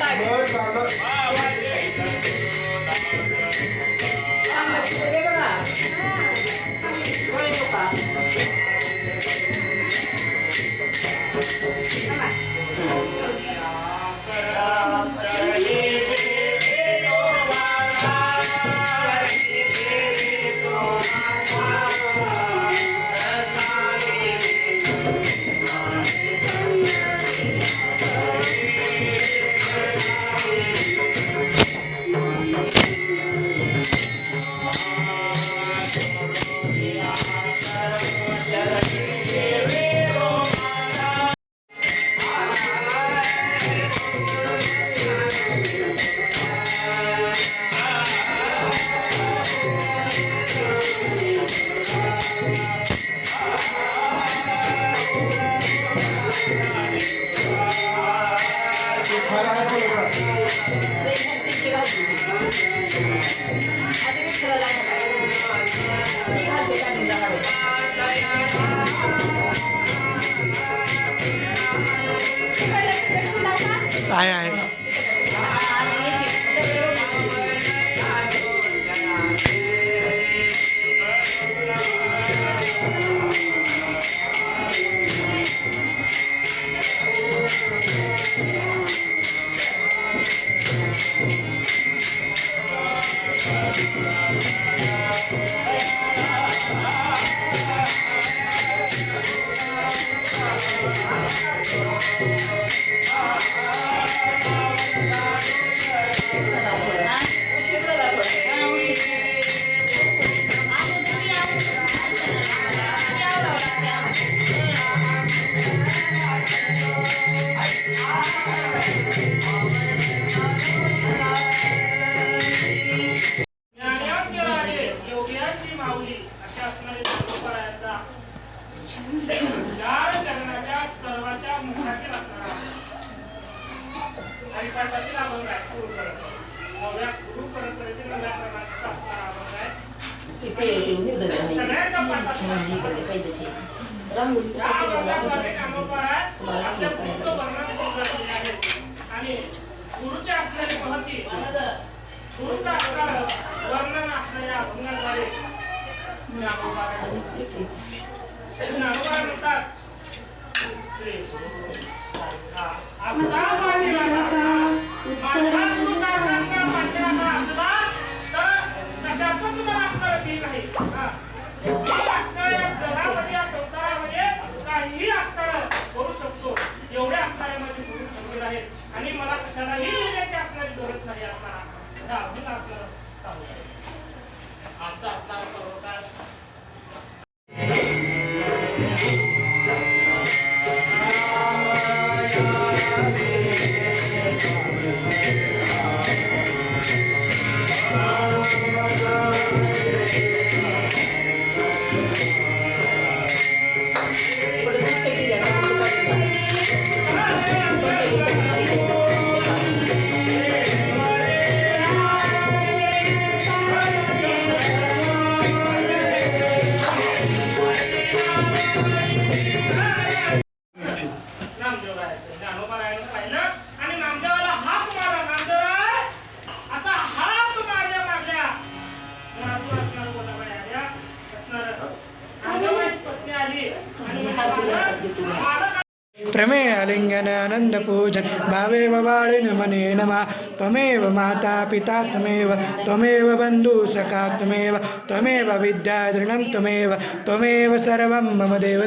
કાઢો चार जगण्याच्या सर्वाच्या मुखातील असणारा हरिपाठातील अभंग आहे. गुरु परंपरा नव्या गुरु परंपरेतील नव्या प्रकारचा असणारा अभंग आहे. सगळ्यांच्या पाठात या अभंगाद्वारे नामोपर आहे. आपल्या गुरुचं वर्णन आहे. आणि गुरुचे असलेले महती गुरुचा असणारं वर्णन असणाऱ्या अभंगाद्वारे ज्ञानोबा तर आहे काहीही शकतो आहेत आणि मला कशालाही असणारी गरज नाही असणारा. आणि म्हणाली, भावेव बाळिन मने नमा। त्वमेव माता पिता त्वमेव त्वमेव बन्धुसखा त्वमेव त्वमेव विद्यादृणं त्वमेव त्वमेव सर्वं मम देव